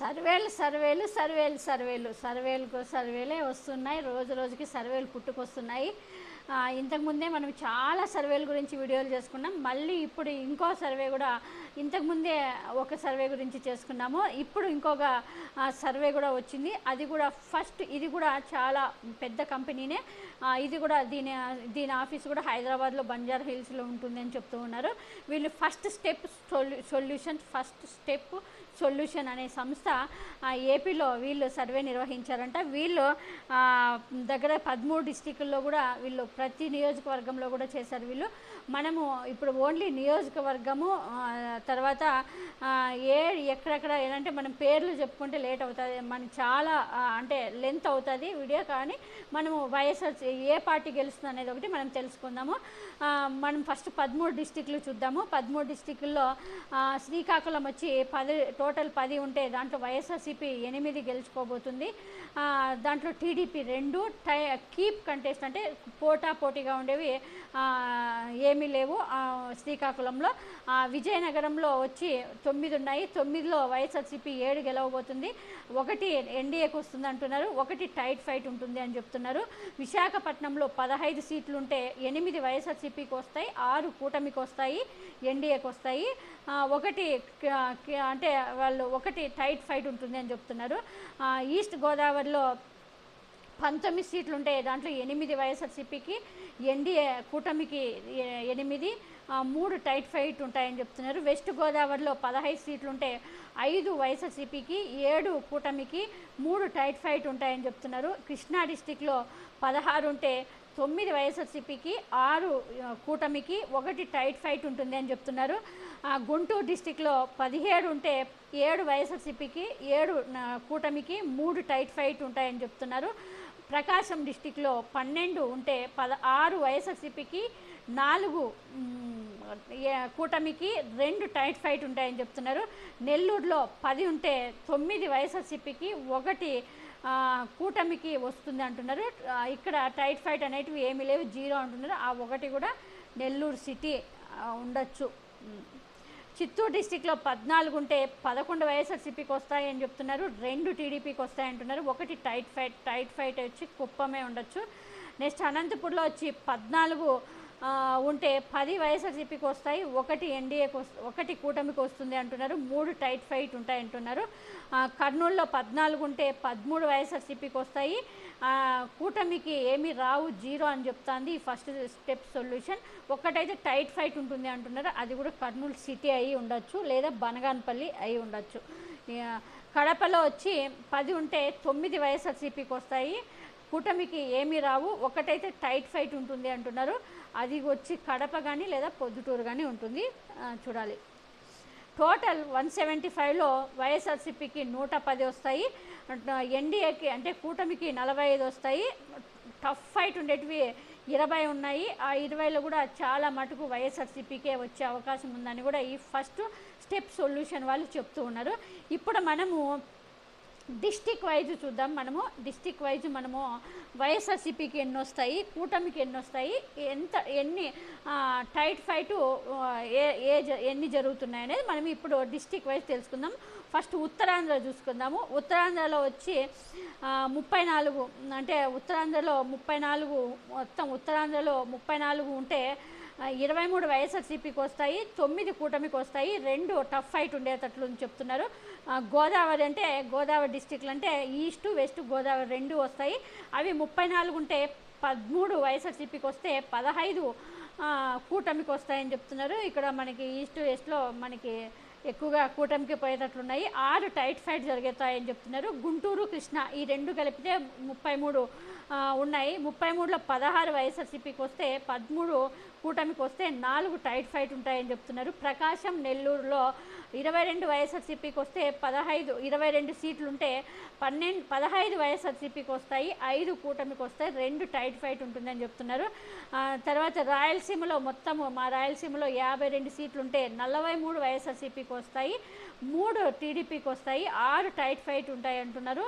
సర్వేలు సర్వేలు సర్వేలు సర్వేలు. సర్వేలకు సర్వేలే వస్తున్నాయి. రోజు రోజుకి సర్వేలు పుట్టుకొస్తున్నాయి. ఇంతకుముందే మనం చాలా సర్వేల గురించి వీడియోలు చేసుకున్నాం. మళ్ళీ ఇప్పుడు ఇంకో సర్వే కూడా ఇంతకుముందే ఒక సర్వే గురించి చేసుకున్నాము. ఇప్పుడు ఇంకొక సర్వే కూడా వచ్చింది. అది కూడా ఫస్ట్ ఇది కూడా చాలా పెద్ద కంపెనీనే. ఇది కూడా దీని దీని ఆఫీస్ కూడా హైదరాబాద్లో బంజారా హిల్స్లో ఉంటుందని చెప్తూ ఉన్నారు. వీళ్ళు first step solution first step solution అనే సంస్థ ఏపీలో వీళ్ళు సర్వే నిర్వహించారంట. వీళ్ళు దగ్గర పదమూడు డిస్టిక్ల్లో కూడా వీళ్ళు ప్రతి నియోజకవర్గంలో కూడా చేశారు వీళ్ళు. మనము ఇప్పుడు ఓన్లీ నియోజకవర్గము తర్వాత ఏ ఎక్కడెక్కడ ఏంటంటే మనం పేర్లు చెప్పుకుంటే లేట్ అవుతుంది. మనకి చాలా అంటే లెంత్ అవుతుంది వీడియో కానీ మనము వైఎస్ఆర్ ఏ పార్టీ గెలుస్తుంది అనేది ఒకటి మనం తెలుసుకుందాము. మనం ఫస్ట్ పదమూడు డిస్టిక్లు చూద్దాము. పదమూడు డిస్టిక్ల్లో శ్రీకాకుళం వచ్చి పది టోటల్ పది ఉంటే దాంట్లో వైఎస్ఆర్సీపీ ఎనిమిది గెలుచుకోబోతుంది. దాంట్లో టీడీపీ రెండు టై కీప్ కంటెస్ట్ అంటే పోటా పోటీగా ఉండేవి ఏమీ లేవు. శ్రీకాకుళంలో విజయనగరంలో వచ్చి తొమ్మిది ఉన్నాయి. తొమ్మిదిలో వైఎస్ఆర్సీపీ ఏడు గెలవబోతుంది. ఒకటి ఎన్డీఏకి వస్తుంది అంటున్నారు. ఒకటి టైట్ ఫైట్ ఉంటుంది అని చెప్తున్నారు. విశాఖపట్నంలో పదహైదు సీట్లు ఉంటే ఎనిమిది వైఎస్ఆర్సీపీకి వస్తాయి ఆరు కూటమికి వస్తాయి ఎన్డీఏకి వస్తాయి. ఒకటి అంటే వాళ్ళు ఒకటి టైట్ ఫైట్ ఉంటుంది అని చెప్తున్నారు. ఈస్ట్ గోదావరిలో పంతొమ్మిది సీట్లు ఉంటాయి దాంట్లో ఎనిమిది వైఎస్ఆర్సీపీకి ఎన్డీఏ కూటమికి ఎనిమిది మూడు టైట్ ఫైట్ ఉంటాయని చెప్తున్నారు. వెస్ట్ గోదావరిలో పదహైదు సీట్లు ఉంటే ఐదు వైఎస్ఆర్సీపీకి ఏడు కూటమికి మూడు టైట్ ఫైట్ ఉంటాయని చెప్తున్నారు. కృష్ణా డిస్టిక్లో పదహారు ఉంటే తొమ్మిది వైఎస్ఆర్సీపీకి ఆరు కూటమికి ఒకటి టైట్ ఫైట్ ఉంటుంది అని చెప్తున్నారు. గుంటూరు డిస్టిక్లో పదిహేడు ఉంటే ఏడు వైఎస్ఆర్సీపీకి ఏడు కూటమికి మూడు టైట్ ఫైట్ ఉంటాయని చెప్తున్నారు. ప్రకాశం డిస్టిక్లో పన్నెండు ఉంటే పద ఆరు వైఎస్ఆర్సీపీకి నాలుగు ఏ- కూటమికి రెండు టైట్ ఫైట్ ఉంటాయని చెప్తున్నారు. నెల్లూరులో పది ఉంటే తొమ్మిది వైఎస్ఆర్సీపీకి ఒకటి కూటమికి వస్తుంది అంటున్నారు. ఇక్కడ టైట్ ఫైట్ అనేటివి ఏమీ లేవు జీరో అంటున్నారు. ఆ ఒకటి కూడా నెల్లూరు సిటీ ఆ, ఉండొచ్చు. చిత్తూరు డిస్టిక్లో పద్నాలుగు ఉంటే పదకొండు వైఎస్ఆర్సీపీకి వస్తాయని చెప్తున్నారు. రెండు టీడీపీకి వస్తాయంటున్నారు. ఒకటి టైట్ ఫైట్ టైట్ ఫైట్ వచ్చి కుప్పమే ఉండొచ్చు. నెక్స్ట్ అనంతపూర్లో వచ్చి పద్నాలుగు ఉంటే పది వైఎస్ఆర్సీపీకి వస్తాయి ఒకటి ఎన్డీఏకి వస్తు ఒకటి కూటమికి వస్తుంది అంటున్నారు మూడు టైట్ ఫైట్ ఉంటాయి అంటున్నారు. కర్నూలులో పద్నాలుగు ఉంటే పదమూడు వైఎస్ఆర్సీపీకి వస్తాయి. కూటమికి ఏమీ రావు జీరో అని చెప్తాంది ఈ ఫస్ట్ స్టెప్ సొల్యూషన్. ఒక్కటైతే టైట్ ఫైట్ ఉంటుంది అంటున్నారు. అది కూడా కర్నూలు సిటీ అయి ఉండొచ్చు లేదా బనగానపల్లి అయి ఉండొచ్చు. కడపలో వచ్చి పది ఉంటే తొమ్మిది వైఎస్ఆర్సీపీకి వస్తాయి. కూటమికి ఏమీ రావు ఒకటైతే టైట్ ఫైట్ ఉంటుంది అంటున్నారు. అది వచ్చి కడప కానీ లేదా పొద్దుటూరు కానీ ఉంటుంది. చూడాలి. టోటల్ వన్ సెవెంటీ ఫైవ్లో వైఎస్ఆర్సీపీకి నూట పది వస్తాయి. ఎన్డీఏకి అంటే కూటమికి నలభై ఐదు వస్తాయి. టఫ్ ఫైట్ ఉండేటివి ఇరవై ఉన్నాయి. ఆ ఇరవైలో కూడా చాలా మటుకు వైఎస్ఆర్సీపీకే వచ్చే అవకాశం ఉందని కూడా ఈ ఫస్ట్ స్టెప్ సొల్యూషన్ వాళ్ళు చెప్తూ ఉన్నారు. ఇప్పుడు మనము డిస్టిక్ వైజ్ చూద్దాం మనము. డిస్టిక్ వైజ్ మనము వైఎస్ఆర్సీపీకి ఎన్ని వస్తాయి కూటమికి ఎన్ని వస్తాయి ఎంత ఎన్ని టైట్ ఫైట్ ఏ ఏ ఎన్ని జరుగుతున్నాయి అనేది మనం ఇప్పుడు డిస్టిక్ వైజ్ తెలుసుకుందాం. ఫస్ట్ ఉత్తరాంధ్ర చూసుకుందాము. ఉత్తరాంధ్రలో వచ్చి ముప్పై నాలుగు అంటే ఉత్తరాంధ్రలో ముప్పై నాలుగు మొత్తం ఉత్తరాంధ్రలో ముప్పై నాలుగు ఉంటే ఇరవై మూడు వైఎస్ఆర్సీపీకి వస్తాయి తొమ్మిది కూటమికి వస్తాయి రెండు టఫ్ ఫైట్ ఉండేటట్లు అని చెప్తున్నారు గోదావరి అంటే గోదావరి డిస్టిక్లు అంటే ఈస్ట్ వెస్ట్ గోదావరి రెండు వస్తాయి. అవి ముప్పై నాలుగు ఉంటే పదమూడు వైఎస్ఆర్సీపీకి వస్తే పదహైదు కూటమికి వస్తాయని చెప్తున్నారు. ఇక్కడ మనకి ఈస్ట్ వెస్ట్లో మనకి ఎక్కువగా కూటమికి పోయేటట్లున్నాయి. ఆరు టైట్ ఫైట్ జరుగుతాయని చెప్తున్నారు. గుంటూరు కృష్ణ ఈ రెండు కలిపితే ముప్పై మూడు ఉన్నాయి. ముప్పై మూడులో పదహారు వైఎస్ఆర్సీపీకి వస్తే పదమూడు కూటమికి వస్తే నాలుగు టైట్ ఫైట్ ఉంటాయని చెప్తున్నారు. ప్రకాశం నెల్లూరులో ఇరవై రెండు వైఎస్ఆర్సీపీకి వస్తే పదహైదు ఇరవై రెండు సీట్లు ఉంటే పన్నెండు పదహైదు వైఎస్ఆర్సీపీకి వస్తాయి ఐదు కూటమికి వస్తాయి రెండు టైట్ ఫైట్ ఉంటుందని చెప్తున్నారు. తర్వాత రాయలసీమలో మొత్తము మా రాయలసీమలో యాభై రెండు సీట్లు ఉంటే నలభై మూడు వైఎస్ఆర్సీపీకి వస్తాయి మూడు టీడీపీకి వస్తాయి ఆరు టైట్ ఫైట్ ఉంటాయి అంటున్నారు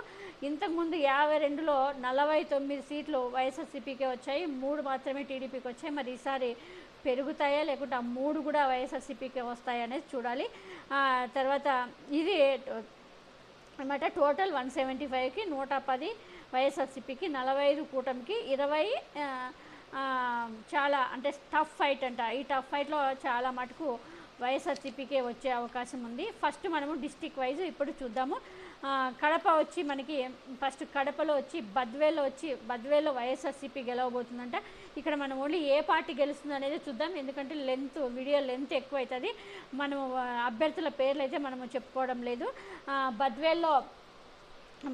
ఇంతకుముందు యాభై రెండులో నలభై తొమ్మిది సీట్లు వైఎస్ఆర్సీపీకే వచ్చాయి మూడు మాత్రమే టీడీపీకి వచ్చాయి మరి ఈసారి పెరుగుతాయా లేకుంటే ఆ మూడు కూడా వైఎస్ఆర్సీపీకి వస్తాయా అనేది చూడాలి. తర్వాత ఇది అనమాట టోటల్ వన్ సెవెంటీ ఫైవ్కి నూట పది వైఎస్ఆర్సీపీకి నలభై ఐదు కూటమికి ఇరవై చాలా అంటే టఫ్ ఫైట్ అంట. ఈ టఫ్ ఫైట్లో చాలా మటుకు వైఎస్ఆర్సీపీకే వచ్చే అవకాశం ఉంది. ఫస్ట్ మనము డిస్టిక్ వైజ్ ఇప్పుడు చూద్దాము. కడప వచ్చి మనకి ఫస్ట్ కడపలో వచ్చి బద్వేలో వచ్చి బద్వేలో వైఎస్ఆర్సీపీ గెలవబోతుందంట. ఇక్కడ మనం ఓన్లీ ఏ పార్టీ గెలుస్తుంది అనేది చూద్దాం. ఎందుకంటే లెంత్ వీడియో లెంత్ ఎక్కువ అవుతుంది మనము అభ్యర్థుల పేర్లు అయితే మనము చెప్పుకోవడం లేదు. బద్వేల్లో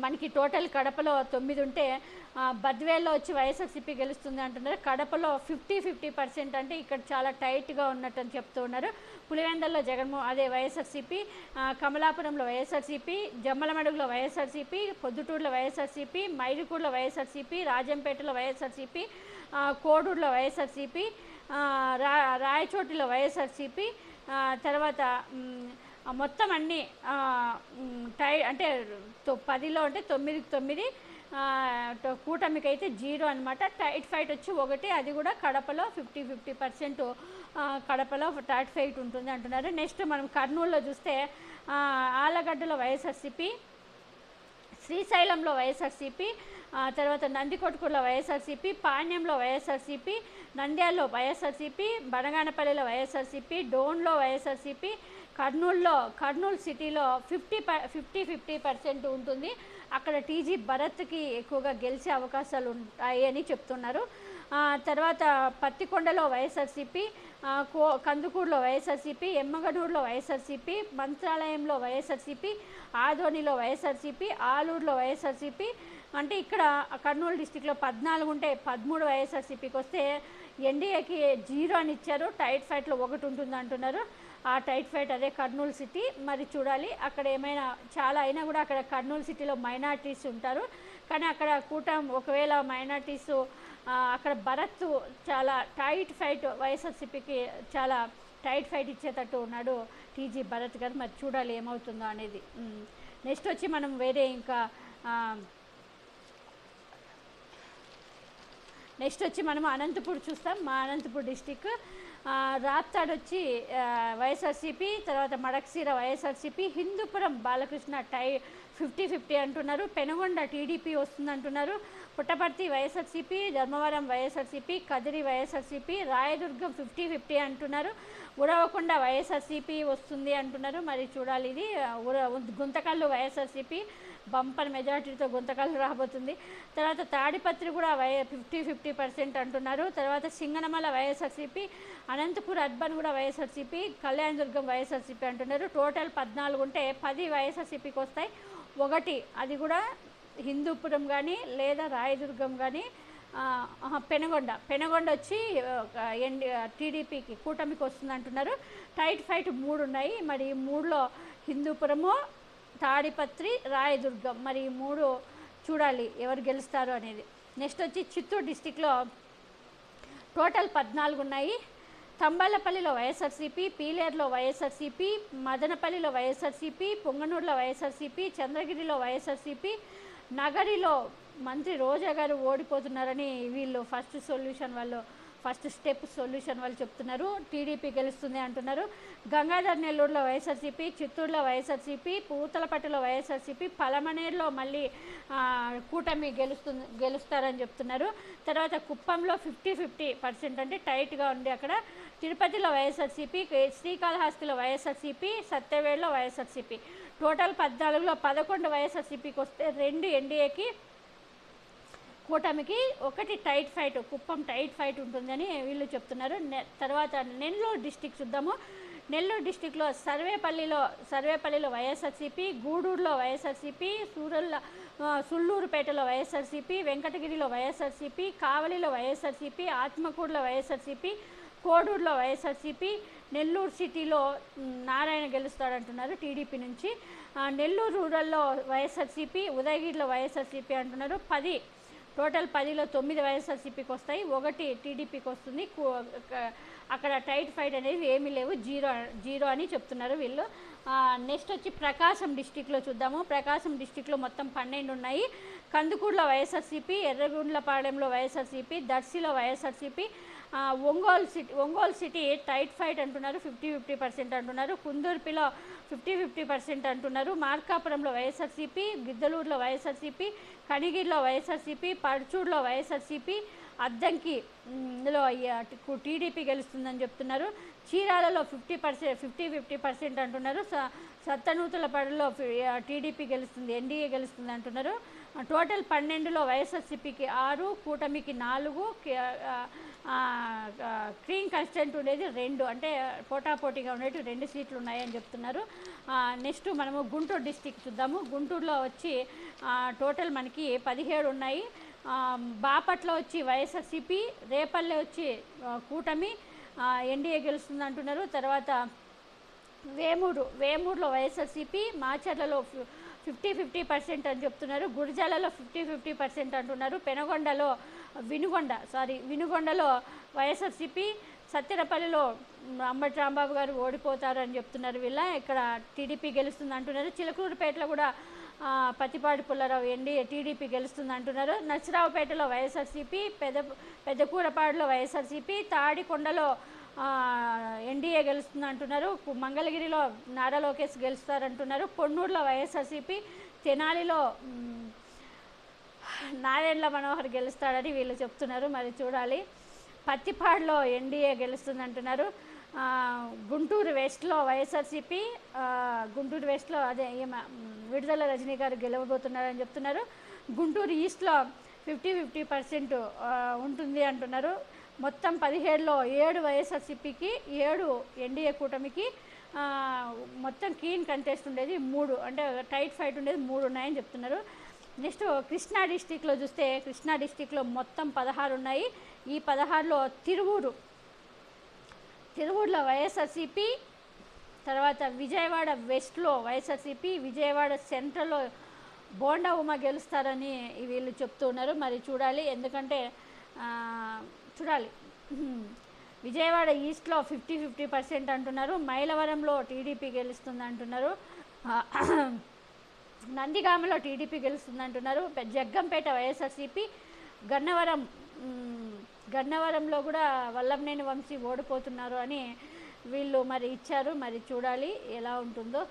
మనకి టోటల్ కడపలో తొమ్మిది ఉంటే బద్వేల్లో వచ్చి వైఎస్ఆర్సీపీ గెలుస్తుంది అంటున్నారు. కడపలో ఫిఫ్టీ ఫిఫ్టీ పర్సెంట్ అంటే ఇక్కడ చాలా టైట్గా ఉన్నట్టు అని చెప్తూ ఉన్నారు. పులివెందల్లో జగన్మో అదే వైఎస్ఆర్సీపీ కమలాపురంలో వైఎస్ఆర్సీపీ జమ్మలమడుగులో వైఎస్ఆర్సీపీ పొద్దుటూరులో వైఎస్ఆర్సీపీ మైదుకూరులో వైఎస్ఆర్సీపీ రాజంపేటలో వైఎస్ఆర్సీపీ కోడూరులో వైఎస్ఆర్సీపీ రా రాయచోటిలో వైఎస్ఆర్సీపీ తర్వాత మొత్తం అన్ని టై అంటే పదిలో అంటే తొమ్మిదికి తొమ్మిది కూటమికి అయితే జీరో అనమాట టైట్ ఫైట్ వచ్చి ఒకటి అది కూడా కడపలో ఫిఫ్టీ ఫిఫ్టీ పర్సెంట్ కడపలో టైట్ ఫైట్ ఉంటుంది అంటున్నారు. నెక్స్ట్ మనం కర్నూలులో చూస్తే ఆలగడ్డలో వైఎస్ఆర్సీపీ శ్రీశైలంలో వైఎస్ఆర్సీపీ తర్వాత నందికొట్కూరులో వైఎస్ఆర్సీపీ పాణ్యంలో వైఎస్ఆర్సీపీ నంద్యాలలో వైఎస్ఆర్సీపీ బనగానపల్లిలో వైఎస్ఆర్సీపీ డోన్లో వైఎస్ఆర్సీపీ కర్నూలులో కర్నూలు సిటీలో ఫిఫ్టీ ప ఫిఫ్టీ ఫిఫ్టీ పర్సెంట్ ఉంటుంది. అక్కడ టీజీ భరత్కి ఎక్కువగా గెలిచే అవకాశాలు ఉంటాయి అని చెప్తున్నారు తర్వాత పత్తికొండలో వైఎస్ఆర్సీపీ కో కందుకూరులో వైఎస్ఆర్సీపీ ఎమ్మగనూరులో వైఎస్ఆర్సీపీ మంత్రాలయంలో వైఎస్ఆర్సీపీ ఆదోనిలో వైఎస్ఆర్సీపీ ఆలూరులో వైఎస్ఆర్సీపీ. అంటే ఇక్కడ కర్నూలు డిస్టిక్లో పద్నాలుగు ఉంటే పదమూడు వైఎస్ఆర్సీపీకి వస్తే ఎన్డీఏకి జీరో అని ఇచ్చారు. టైట్ ఫైట్లో ఒకటి ఉంటుంది అంటున్నారు ఆ టైట్ ఫైట్ అదే కర్నూలు సిటీ. మరి చూడాలి అక్కడ ఏమైనా చాలా అయినా కూడా అక్కడ కర్నూలు సిటీలో మైనార్టీస్ ఉంటారు. కానీ అక్కడ కూటం ఒకవేళ మైనార్టీస్ అక్కడ భరత్ చాలా టైట్ ఫైట్ వైఎస్ఆర్సీపీకి చాలా టైట్ ఫైట్ ఇచ్చేటట్టు ఉన్నాడు టీజీ భరత్ గారు. మరి చూడాలి ఏమవుతుందో అనేది. నెక్స్ట్ వచ్చి మనం వేరే ఇంకా ఆ, నెక్స్ట్ వచ్చి మనం అనంతపూర్ చూస్తాం మా అనంతపూర్ డిస్టిక్. రాప్తాడ్ వచ్చి వైఎస్ఆర్సీపీ తర్వాత Madakasira YSRCP Hindupuram Balakrishna tie fifty fifty అంటున్నారు పెనుగొండ టీడీపీ వస్తుంది అంటున్నారు పుట్టపర్తి వైఎస్ఆర్సీపీ ధర్మవరం వైఎస్ఆర్సీపీ కదిరి వైఎస్ఆర్సీపీ రాయదుర్గం ఫిఫ్టీ ఫిఫ్టీ అంటున్నారు. ఉడవకుండా వైఎస్ఆర్సీపీ వస్తుంది అంటున్నారు. మరి చూడాలి ఇది. ఉర గుంతకల్లు వైఎస్ఆర్సీపీ బంపర్ మెజారిటీతో గుంతకల్లు రాబోతుంది. తర్వాత తాడిపత్రి కూడా వై ఫిఫ్టీ ఫిఫ్టీ పర్సెంట్ అంటున్నారు. తర్వాత సింగనమల వైఎస్ఆర్సీపీ అనంతపూర్ అర్బన్ కూడా వైఎస్ఆర్సీపీ కళ్యాణదుర్గం వైఎస్ఆర్సీపీ అంటున్నారు. టోటల్ పద్నాలుగు ఉంటే పది వైఎస్ఆర్సీపీకి వస్తాయి. ఒకటి అది కూడా హిందూపురం కానీ లేదా రాయదుర్గం కానీ పెనగొండ. పెనగొండ వచ్చి ఎన్ టీడీపీకి కూటమికి వస్తుంది అంటున్నారు. టైట్ ఫైట్ మూడు ఉన్నాయి మరి ఈ మూడులో హిందూపురము తాడిపత్రి రాయదుర్గం. మరి ఈ మూడు చూడాలి ఎవరు గెలుస్తారు అనేది. నెక్స్ట్ వచ్చి చిత్తూరు డిస్టిక్లో టోటల్ పద్నాలుగు ఉన్నాయి తంబాలపల్లిలో వైఎస్ఆర్సీపీ పీలేరులో వైఎస్ఆర్సీపీ మదనపల్లిలో వైఎస్ఆర్సీపీ పొంగనూరులో వైఎస్ఆర్సీపీ చంద్రగిరిలో వైఎస్ఆర్సీపీ నగరిలో మంత్రి రోజా గారు ఓడిపోతున్నారని వీళ్ళు ఫస్ట్ సొల్యూషన్ వాళ్ళు ఫస్ట్ స్టెప్ సొల్యూషన్ వాళ్ళు చెప్తున్నారు. టీడీపీ గెలుస్తుంది అంటున్నారు. గంగాధర్ నెల్లూరులో వైఎస్ఆర్సీపీ చిత్తూరులో వైఎస్ఆర్సీపీ పూతలపట్టులో వైఎస్ఆర్సీపీ పలమనేరులో మళ్ళీ కూటమి గెలుస్తుంది గెలుస్తారని చెప్తున్నారు. తర్వాత కుప్పంలో ఫిఫ్టీ ఫిఫ్టీ పర్సెంట్ అంటే టైట్గా ఉంది అక్కడ. తిరుపతిలో వైఎస్ఆర్సీపీ శ్రీకాళహస్తిలో వైఎస్ఆర్సీపీ సత్యవేడులో వైఎస్ఆర్సీపీ. టోటల్ పద్నాలుగులో పదకొండు వైఎస్ఆర్సీపీకి వస్తే రెండు ఎన్డీఏకి కూటమికి ఒకటి tight fight Kuppam tight fight ఉంటుందని వీళ్ళు చెప్తున్నారు. నె- తర్వాత నెల్లూరు డిస్టిక్ చూద్దాము. నెల్లూరు డిస్టిక్లో సర్వేపల్లిలో సర్వేపల్లిలో వైఎస్ఆర్సీపీ గూడూరులో వైఎస్ఆర్సీపీ సూరల్ల సుళ్ళూరుపేటలో వైఎస్ఆర్సీపీ వెంకటగిరిలో వైఎస్ఆర్సీపీ కావలిలో వైఎస్ఆర్సీపీ ఆత్మకూరులో వైఎస్ఆర్సీపీ కోడూరులో వైఎస్ఆర్సీపీ నెల్లూరు సిటీలో నారాయణ గెలుస్తాడంటున్నారు టీడీపీ నుంచి. నెల్లూరు రూరల్లో వైఎస్ఆర్సీపీ ఉదయగిరిలో వైఎస్ఆర్సీపీ అంటున్నారు. పది టోటల్ పదిలో తొమ్మిది వైఎస్ఆర్సీపీకి వస్తాయి ఒకటి టీడీపీకి వస్తుంది. అక్కడ టైట్ ఫైట్ అనేది ఏమీ లేవు జీరో జీరో అని చెప్తున్నారు వీళ్ళు. నెక్స్ట్ వచ్చి ప్రకాశం డిస్టిక్లో చూద్దాము. ప్రకాశం డిస్టిక్లో మొత్తం పన్నెండు ఉన్నాయి. కందుకూరులో వైఎస్ఆర్సీపీ ఎర్రగుండ్లపాడెంలో YSRCP దర్శిలో YSRCP Ongole city Ongole city tight fight అంటున్నారు ఫిఫ్టీ ఫిఫ్టీ పర్సెంట్ అంటున్నారు కుందూర్పిలో ఫిఫ్టీ ఫిఫ్టీ పర్సెంట్ అంటున్నారు మార్కాపురంలో వైఎస్ఆర్సీపీ గిద్దలూరులో వైఎస్ఆర్సీపీ కనిగిరిలో వైఎస్ఆర్సీపీ పర్చూరులో వైఎస్ఆర్సీపీ అద్దంకి టీడీపీ గెలుస్తుందని చెప్తున్నారు. చీరాలలో fifty percent fifty fifty percent అంటున్నారు. స- సత్తనూతుల పడలో టీడీపీ గెలుస్తుంది ఎన్డీఏ గెలుస్తుంది అంటున్నారు. టోటల్ పన్నెండులో వైఎస్ఆర్సీపీకి ఆరు కూటమికి నాలుగు క్రీమ్ కన్స్టెంట్ ఉండేది రెండు. అంటే పోటాపోటీగా ఉండేవి రెండు సీట్లు ఉన్నాయని చెప్తున్నారు. నెక్స్ట్ మనము గుంటూరు డిస్టిక్ చూద్దాము. గుంటూరులో వచ్చి టోటల్ మనకి పదిహేడు ఉన్నాయి. బాపట్ల వచ్చి వైఎస్ఆర్సీపీ రేపల్లె వచ్చి కూటమి ఎన్డీఏ గెలుస్తుంది అంటున్నారు తర్వాత వేమూరు వేమూరులో వైఎస్ఆర్సీపీ మాచర్లలో ఫిఫ్టీ ఫిఫ్టీ పర్సెంట్ అని చెప్తున్నారు. గురిజాలలో ఫిఫ్టీ ఫిఫ్టీ పర్సెంట్ అంటున్నారు. పెనగొండలో వినుగొండ సారీ వినుగొండలో వైఎస్ఆర్సీపీ సత్యరపల్లిలో అంబటి రాంబాబు గారు ఓడిపోతారు అని చెప్తున్నారు వీళ్ళ. ఇక్కడ టీడీపీ గెలుస్తుంది అంటున్నారు. చిలకూరుపేటలో కూడా ఆ, పతిపాటి పుల్లారావు ఎన్డీఏ టీడీపీ గెలుస్తుంది అంటున్నారు. నర్సరావుపేటలో వైఎస్ఆర్సీపీ పెద్ద పెద్దకూరపాడులో వైఎస్ఆర్సీపీ తాడికొండలో ఎన్డీఏ గెలుస్తుంది అంటున్నారు మంగళగిరిలో నారా లోకేష్ గెలుస్తారంటున్నారు. పొన్నూరులో వైఎస్ఆర్సీపీ తెనాలిలో నారాయణల మనోహర్ గెలుస్తాడని వీళ్ళు చెప్తున్నారు. మరి చూడాలి. పత్తిపాడులో ఎన్డీఏ గెలుస్తుంది అంటున్నారు గుంటూరు వెస్ట్లో వైఎస్ఆర్సీపీ గుంటూరు వెస్ట్లో అదే విడుదల రజనీ గారు గెలవబోతున్నారని చెప్తున్నారు. గుంటూరు ఈస్ట్లో ఫిఫ్టీ ఫిఫ్టీ పర్సెంట్ ఉంటుంది అంటున్నారు. మొత్తం పదిహేడులో ఏడు వైఎస్ఆర్సీపీకి ఏడు ఎన్డీఏ కూటమికి మొత్తం క్లీన్ కంటెస్ట్ ఉండేది మూడు అంటే టైట్ ఫైట్ ఉండేది మూడు ఉన్నాయని చెప్తున్నారు. నెక్స్ట్ కృష్ణా డిస్టిక్లో చూస్తే కృష్ణా డిస్టిక్లో మొత్తం పదహారు ఉన్నాయి. ఈ పదహారులో తిరువూరు తిరువూరులో వైఎస్ఆర్సీపీ తర్వాత విజయవాడ వెస్ట్లో వైఎస్ఆర్సీపీ విజయవాడ సెంట్రల్లో బోండా ఉమ గెలుస్తారని వీళ్ళు చెప్తూ ఉన్నారు మరి చూడాలి ఎందుకంటే చూడాలి. విజయవాడ ఈస్ట్లో ఫిఫ్టీ ఫిఫ్టీ పర్సెంట్ అంటున్నారు. మైలవరంలో టీడీపీ గెలుస్తుంది అంటున్నారు. నందిగామలో టీడీపీ గెలుస్తుంది అంటున్నారు. జగ్గంపేట వైఎస్ఆర్సీపీ గన్నవరం గన్నవరంలో కూడా వల్లభనేని వంశీ ఓడిపోతున్నారు అని వీళ్ళు మరి ఇచ్చారు. మరి చూడాలి ఎలా ఉంటుందో.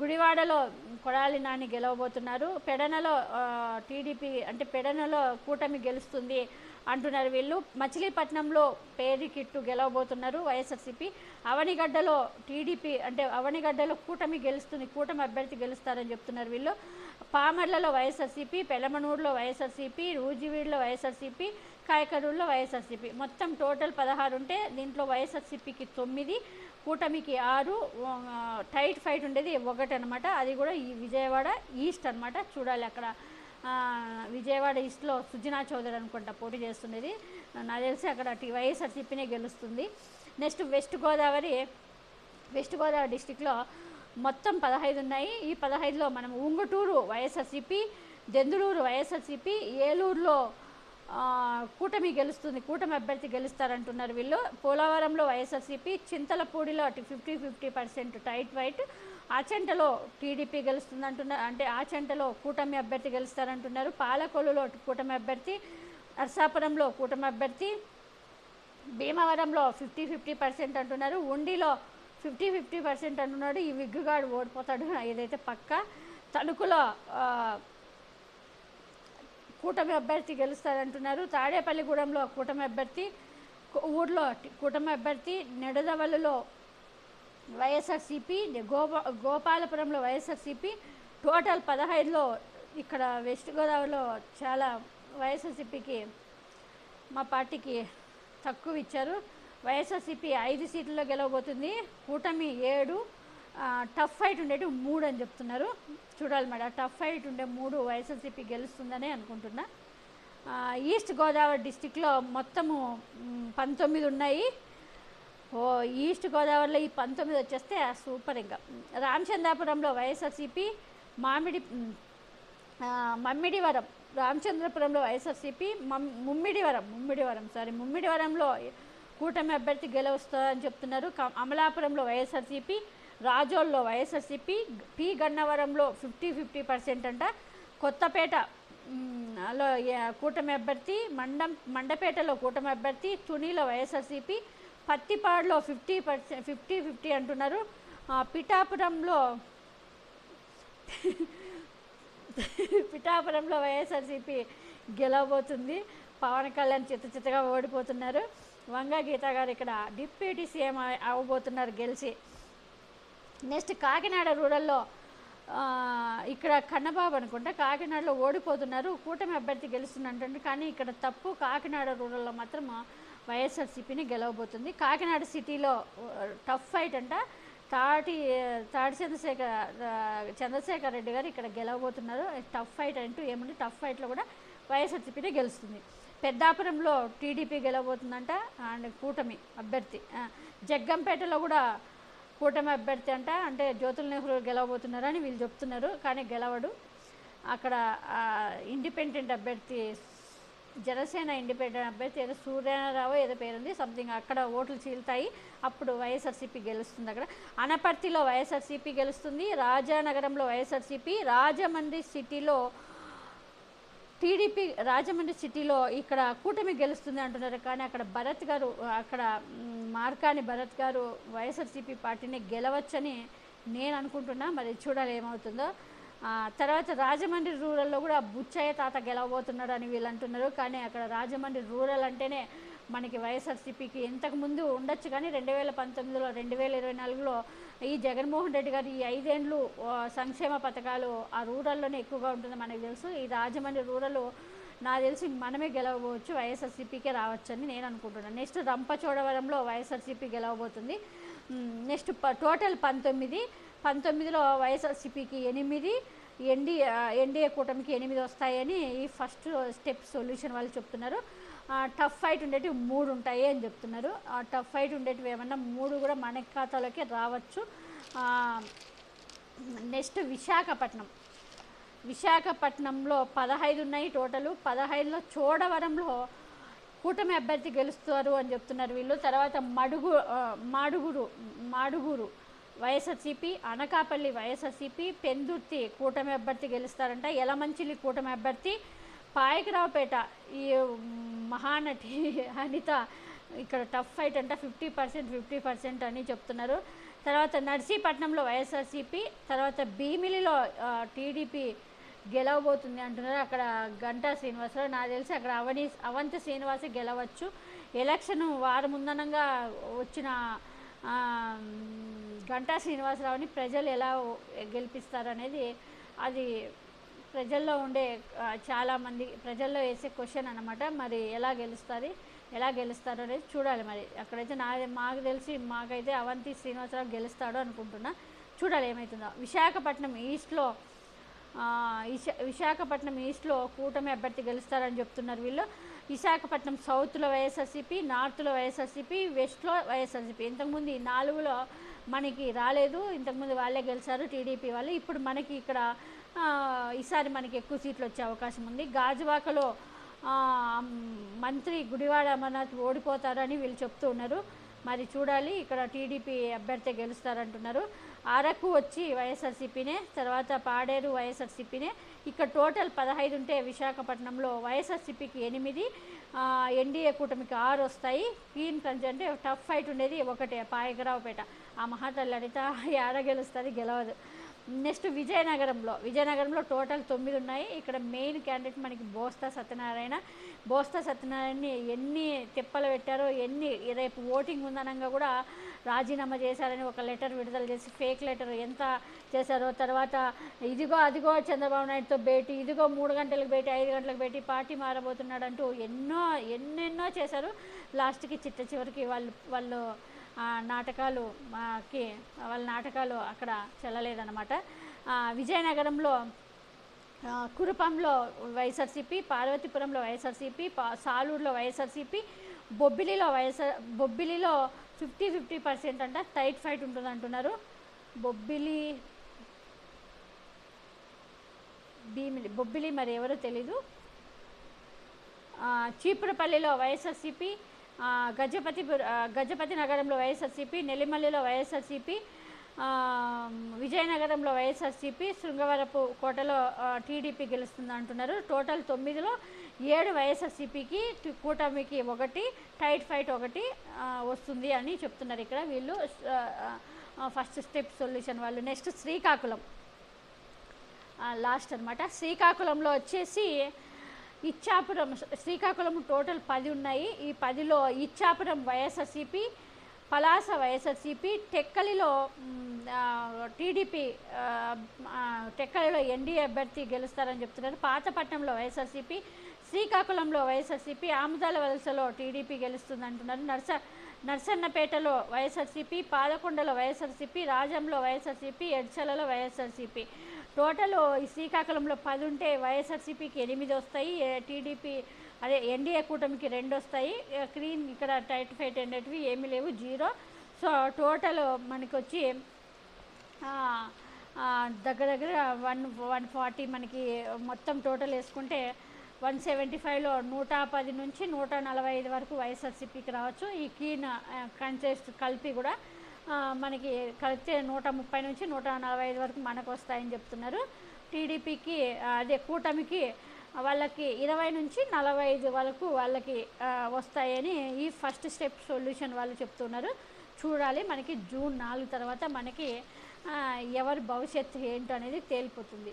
గుడివాడలో కొడాలి నాని గెలవబోతున్నారు. పెడనలో టీడీపీ అంటే పెడనలో కూటమి గెలుస్తుంది అంటున్నారు వీళ్ళు. మచిలీపట్నంలో పేరికిట్టు గెలవబోతున్నారు వైఎస్ఆర్సీపీ. అవనిగడ్డలో టీడీపీ అంటే అవనిగడ్డలో కూటమి గెలుస్తుంది కూటమి అభ్యర్థి గెలుస్తారని చెప్తున్నారు వీళ్ళు. పామర్లలో వైఎస్ఆర్సీపీ పెలమనూరులో వైఎస్ఆర్సీపీ రూజివీడులో వైఎస్ఆర్సీపీ కాయకరూరులో వైఎస్ఆర్సీపీ. మొత్తం టోటల్ పదహారు ఉంటే దీంట్లో వైఎస్ఆర్సీపీకి తొమ్మిది కూటమికి ఆరు టైట్ ఫైట్ ఉండేది ఒకటి అనమాట అది కూడా ఈ విజయవాడ ఈస్ట్ అనమాట. చూడాలి అక్కడ విజయవాడ ఈస్ట్లో సుజనా చౌదరి అనుకుంటా పోటీ చేస్తున్నది నాకు తెలిసి అక్కడ టీ- వైఎస్ఆర్సీపీనే గెలుస్తుంది. Next west Godavari west Godavari డిస్టిక్లో మొత్తం పదహైదు ఉన్నాయి. ఈ పదహైదులో మనం ఉంగుటూరు వైఎస్ఆర్సీపీ దెందులూరు వైఎస్ఆర్సీపీ ఏలూరులో కూటమి గెలుస్తుంది. కూటమి అభ్యర్థి గెలుస్తారంటున్నారు వీళ్ళు. పోలవరంలో వైఎస్ఆర్సీపీ చింతలపూడిలో అటు fifty fifty percent tight fight ఆచంటలో TDP గెలుస్తుంది అంటున్నారు అంటే ఆచంటలో కూటమి అభ్యర్థి గెలుస్తారంటున్నారు. పాలకొల్లులో కూటమి అభ్యర్థి నర్సాపురంలో కూటమి అభ్యర్థి భీమవరంలో ఫిఫ్టీ ఫిఫ్టీ పర్సెంట్ అంటున్నారు. ఉండిలో ఫిఫ్టీ ఫిఫ్టీ పర్సెంట్ అంటున్నాడు. ఈ విగ్గుగాడు ఓడిపోతాడు. ఏదైతే పక్క తణుకులో కూటమి అభ్యర్థి గెలుస్తారంటున్నారు. తాడేపల్లిగూడెంలో కూటమి అభ్యర్థి ఊర్లో కూటమి అభ్యర్థి నెడదవల్లులో వైఎస్ఆర్సీపీ గోపా గోపాలపురంలో వైఎస్ఆర్సీపీ టోటల్ పదహైదులో ఇక్కడ వెస్ట్ గోదావరిలో చాలా వైఎస్ఆర్సీపీకి మా పార్టీకి తక్కువ ఇచ్చారు. వైఎస్ఆర్సీపీ ఐదు సీట్లలో గెలవబోతుంది. కూటమి ఏడు టఫ్ ఫైట్ ఉండేటి మూడు అని చెప్తున్నారు. చూడాలి మేడం టఫ్ ఫైట్ ఉండే మూడు వైఎస్ఆర్సీపీ గెలుస్తుందని అనుకుంటున్నా. ఈస్ట్ గోదావరి డిస్టిక్లో మొత్తము పంతొమ్మిది ఉన్నాయి. ఓ ఈస్ట్ గోదావరిలో ఈ పంతొమ్మిది వచ్చేస్తే సూపర్ ఇంకా. రామచంద్రాపురంలో వైఎస్ఆర్సీపీ మామిడి మమ్మిడివరం రామచంద్రపురంలో వైఎస్ఆర్సీపీ మమ్ ముమ్మిడివరం ముమ్మిడివరం సారీ ముమ్మిడివరంలో కూటమి అభ్యర్థి గెలుస్తారని చెప్తున్నారు. క- అమలాపురంలో వైఎస్ఆర్సీపీ రాజోల్లో వైఎస్ఆర్సీపీ పి గన్నవరంలో ఫిఫ్టీ ఫిఫ్టీ పర్సెంట్ అంట. కొత్తపేట లో కూటమి అభ్యర్థి మండం మండపేటలో కూటమి అభ్యర్థి తునిలో వైఎస్ఆర్సీపీ పత్తిపాడులో ఫిఫ్టీ పర్సెంట్ ఫిఫ్టీ ఫిఫ్టీ అంటున్నారు. పిఠాపురంలో పిఠాపురంలో వైఎస్ఆర్సీపీ గెలవబోతుంది. పవన్ కళ్యాణ్ చిత్త చిత్తగా ఓడిపోతున్నారు. వంగ గీత గారు ఇక్కడ డిప్యూటీ సీఎం అవ్వబోతున్నారు గెలిచి. నెక్స్ట్ కాకినాడ రూరల్లో ఇక్కడ కన్నబాబు అనుకుంటా కాకినాడలో ఓడిపోతున్నారు. కూటమి అభ్యర్థి గెలుస్తుందంటే కానీ ఇక్కడ తప్పు కాకినాడ రూరల్లో మాత్రం వైఎస్ఆర్సీపీని గెలవబోతుంది. కాకినాడ సిటీలో టఫ్ ఫైట్ అంట. తాటి తాటి చంద్రశేఖర్ చంద్రశేఖర్ రెడ్డి గారు ఇక్కడ గెలవబోతున్నారు. టఫ్ ఫైట్ అంటూ ఏముంది? టఫ్ ఫైట్లో కూడా వైఎస్ఆర్సీపీనే గెలుస్తుంది. పెద్దాపురంలో టీడీపీ గెలవబోతుందంట. అండ్ కూటమి అభ్యర్థి జగ్గంపేటలో కూడా కూటమి అభ్యర్థి అంట. అంటే జ్యోతుల నెహ్రూ గెలవబోతున్నారని వీళ్ళు చెప్తున్నారు. కానీ గెలవడు. అక్కడ ఇండిపెండెంట్ అభ్యర్థి జనసేన ఇండిపెండెంట్ అభ్యర్థి ఏదో సూర్యనారావు ఏదో పేరుంది సంథింగ్ అక్కడ ఓట్లు చీలుతాయి. అప్పుడు వైఎస్ఆర్సీపీ గెలుస్తుంది అక్కడ. అనపర్తిలో వైఎస్ఆర్సీపీ గెలుస్తుంది రాజానగరంలో వైఎస్ఆర్సీపీ రాజమండ్రి సిటీలో టీడీపీ రాజమండ్రి సిటీలో ఇక్కడ కూటమి గెలుస్తుంది అంటున్నారు. కానీ అక్కడ భరత్ గారు అక్కడ మార్కాని భరత్ గారు వైఎస్ఆర్సీపీ పార్టీని గెలవచ్చని నేను అనుకుంటున్నా. మరి చూడాలి ఏమవుతుందో. తర్వాత రాజమండ్రి రూరల్లో కూడా బుచ్చయ్య తాత గెలవబోతున్నాడు అని వీళ్ళు అంటున్నారు. కానీ అక్కడ రాజమండ్రి రూరల్ అంటేనే మనకి వైఎస్ఆర్సీపీకి ఇంతకుముందు ఉండొచ్చు కానీ రెండు వేల పంతొమ్మిదిలో రెండు వేల ఇరవై నాలుగులో ఈ జగన్మోహన్ రెడ్డి గారు ఈ ఐదేండ్లు సంక్షేమ పథకాలు ఆ రూరల్లోనే ఎక్కువగా ఉంటుంది మనకు తెలుసు. ఈ రాజమండ్రి రూరల్ నాకు తెలిసి మనమే గెలవవచ్చు వైఎస్ఆర్సీపీకే రావచ్చు అని నేను అనుకుంటున్నాను. నెక్స్ట్ రంపచోడవరంలో వైఎస్ఆర్సీపీ గెలవబోతుంది. నెక్స్ట్ ప టోటల్ పంతొమ్మిది. పంతొమ్మిదిలో వైఎస్ఆర్సీపీకి ఎనిమిది ఎన్డీఏ ఎన్డీఏ కూటమికి ఎనిమిది వస్తాయని ఈ ఫస్ట్ స్టెప్ సొల్యూషన్ వాళ్ళు చెప్తున్నారు. టఫ్ ఫైట్ ఉండేటివి మూడు ఉంటాయి అని చెప్తున్నారు. ఆ టఫ్ ఫైట్ ఉండేటివి ఏమన్నా మూడు కూడా మన ఖాతాలోకి రావచ్చు. నెక్స్ట్ విశాఖపట్నం. విశాఖపట్నంలో పదహైదు ఉన్నాయి టోటలు. పదహైదులో చోడవరంలో కూటమి అభ్యర్థి గెలుస్తారు అని చెప్తున్నారు వీళ్ళు. తర్వాత మడుగు మాడుగురు మాడుగురు. వైఎస్ఆర్సీపీ అనకాపల్లి వైఎస్ఆర్సీపీ పెందుర్తి కూటమి అభ్యర్థి గెలుస్తారంట. ఎలమంచిలి కూటమి అభ్యర్థి పాయకరావుపేట. ఈ మహానటి అనిత ఇక్కడ టఫ్ ఫైట్ అంట. ఫిఫ్టీ పర్సెంట్ ఫిఫ్టీ పర్సెంట్ అని చెప్తున్నారు. తర్వాత నర్సీపట్నంలో వైఎస్ఆర్సీపీ తర్వాత భీమిలిలో టీడీపీ గెలవబోతుంది అంటున్నారు. అక్కడ గంటా శ్రీనివాసరావు. నాకు తెలిసి అక్కడ అవని అవంతి శ్రీనివాస గెలవచ్చు. ఎలక్షన్ వారం ముందనంగా వచ్చిన గంటా శ్రీనివాసరావుని ప్రజలు ఎలా గెలిపిస్తారు అనేది అది ప్రజల్లో ఉండే చాలామంది ప్రజల్లో వేసే క్వశ్చన్ అనమాట మరి ఎలా గెలుస్తుంది ఎలా గెలుస్తారు అనేది చూడాలి మరి. అక్కడైతే నా మాకు తెలిసి మాకైతే అవంతి శ్రీనివాసరావు గెలుస్తాడు అనుకుంటున్నా. చూడాలి ఏమవుతుందో విశాఖపట్నం ఈస్ట్లో విశాఖపట్నం ఈస్ట్లో కూటమి అభ్యర్థి గెలుస్తారని చెప్తున్నారు వీళ్ళు. విశాఖపట్నం సౌత్లో వైఎస్ఆర్సీపీ నార్త్లో వైఎస్ఆర్సీపీ వెస్ట్లో వైఎస్ఆర్సీపీ. ఇంతకుముందు ఈ నాలుగులో మనకి రాలేదు. ఇంతకుముందు వాళ్ళే గెలిచారు టీడీపీ వాళ్ళు. ఇప్పుడు మనకి ఇక్కడ ఈసారి మనకి ఎక్కువ సీట్లు వచ్చే అవకాశం ఉంది. గాజువాకలో మంత్రి గుడివాడ అమర్నాథ్ ఓడిపోతారని వీళ్ళు చెప్తూ ఉన్నారు. మరి చూడాలి ఇక్కడ టీడీపీ అభ్యర్థి గెలుస్తారంటున్నారు. అరకు వచ్చి వైఎస్ఆర్సీపీనే తర్వాత పాడేరు వైఎస్ఆర్సీపీనే ఇక్కడ టోటల్ పదహైదు ఉంటే విశాఖపట్నంలో వైఎస్ఆర్సీపీకి ఎనిమిది ఎన్డీఏ కూటమికి ఆరు వస్తాయి. క్వీన్ కంజ్ అంటే టఫ్ ఫైట్ ఉండేది ఒకటే పాయకరావుపేట. ఆ మహాతల్లి అడిత ఏడ గెలుస్తుంది గెలవదు. నెక్స్ట్ విజయనగరంలో విజయనగరంలో టోటల్ తొమ్మిది ఉన్నాయి. ఇక్కడ మెయిన్ క్యాండిడేట్ మనకి బోస్తా సత్యనారాయణ. బోస్తా సత్యనారాయణని ఎన్ని తిప్పలు పెట్టారో ఎన్ని రేపు ఓటింగ్ ఉందనంగా కూడా రాజీనామా చేశారని ఒక లెటర్ విడుదల చేసి ఫేక్ లెటర్ ఎంత చేశారో తర్వాత ఇదిగో అదిగో చంద్రబాబు నాయుడుతో భేటీ ఇదిగో మూడు గంటలకు భేటీ ఐదు గంటలకు భేటీ పార్టీ మారబోతున్నాడు అంటూ ఎన్నో ఎన్నెన్నో చేశారు. లాస్ట్కి చిట్ట చివరికి వాళ్ళు వాళ్ళు నాటకాలు మాకి వాళ్ళ నాటకాలు అక్కడ చెల్లలేదన్నమాట. విజయనగరంలో కురుపంలో వైఎస్ఆర్సీపీ పార్వతీపురంలో వైఎస్ఆర్సీపీ పా సాలూరులో వైఎస్ఆర్సీపీ బొబ్బిలిలో వైఎస్ఆర్ బొబ్బిలిలో ఫిఫ్టీ ఫిఫ్టీ పర్సెంట్ అంట టైట్ ఫైట్ ఉంటుంది అంటున్నారు. బొబ్బిలి భీమిలి బొబ్బిలి మరి ఎవరో తెలీదు. చీపురపల్లిలో వైఎస్ఆర్సీపీ గజపతి గజపతి నగరంలో వైఎస్ఆర్సీపీ నెల్లిమల్లిలో వైఎస్ఆర్సీపీ విజయనగరంలో వైఎస్ఆర్సీపీ శృంగవరపు కోటలో టీడీపీ గెలుస్తుంది అంటున్నారు టోటల్ తొమ్మిదిలో ఏడు వైఎస్ఆర్సీపీకి కూటమికి ఒకటి టైట్ ఫైట్ ఒకటి వస్తుంది అని చెప్తున్నారు ఇక్కడ వీళ్ళు. ఫస్ట్ స్టెప్ సొల్యూషన్ వాళ్ళు. నెక్స్ట్ శ్రీకాకుళం. లాస్ట్ అనమాట శ్రీకాకుళంలో వచ్చేసి ఇచ్చాపురం శ్రీకాకుళం టోటల్ పది ఉన్నాయి. ఈ పదిలో ఇచ్చాపురం వైఎస్ఆర్సీపీ పలాస వైఎస్ఆర్సీపీ టెక్కలిలో టీడీపీ టెక్కలిలో ఎన్డీఏ అభ్యర్థి గెలుస్తారని చెప్తున్నారు. పాతపట్నంలో వైఎస్ఆర్సీపీ శ్రీకాకుళంలో వైఎస్ఆర్సీపీ ఆముదాల వలసలో టీడీపీ గెలుస్తుంది అంటున్నారు నర్స నర్సన్నపేటలో వైఎస్ఆర్సీపీ పాలకొండలో వైఎస్ఆర్సీపీ రాజంలో వైఎస్ఆర్సీపీ ఎడ్చలలో వైఎస్ఆర్సీపీ. టోటల్ ఈ శ్రీకాకుళంలో పది ఉంటే వైఎస్ఆర్సీపీకి ఎనిమిది వస్తాయి టీడీపీ అదే ఎన్డీఏ కూటమికి రెండు వస్తాయి. క్లీన్ ఇక్కడ టైట్ ఫైట్ అనేటివి ఏమీ లేవు జీరో. సో టోటల్ మనకి వచ్చి దగ్గర దగ్గర వన్ వన్ ఫార్టీ మనకి మొత్తం టోటల్ వేసుకుంటే వన్ సెవెంటీ ఫైవ్లో నూట పది నుంచి నూట నలభై ఐదు వరకు వైఎస్ఆర్సీపీకి రావచ్చు. ఈ కీన్ కన్సెస్ట్ కలిపి కూడా మనకి కలిపితే నూట ముప్పై నుంచి నూట నలభై ఐదు వరకు మనకు వస్తాయని చెప్తున్నారు. టీడీపీకి అదే కూటమికి వాళ్ళకి ఇరవై నుంచి నలభై ఐదు వరకు వాళ్ళకి వస్తాయని ఈ ఫస్ట్ స్టెప్ సొల్యూషన్ వాళ్ళు చెప్తున్నారు. చూడాలి మనకి జూన్ నాలుగు తర్వాత మనకి ఎవరి భవిష్యత్తు ఏంటో అనేది తేలిపోతుంది.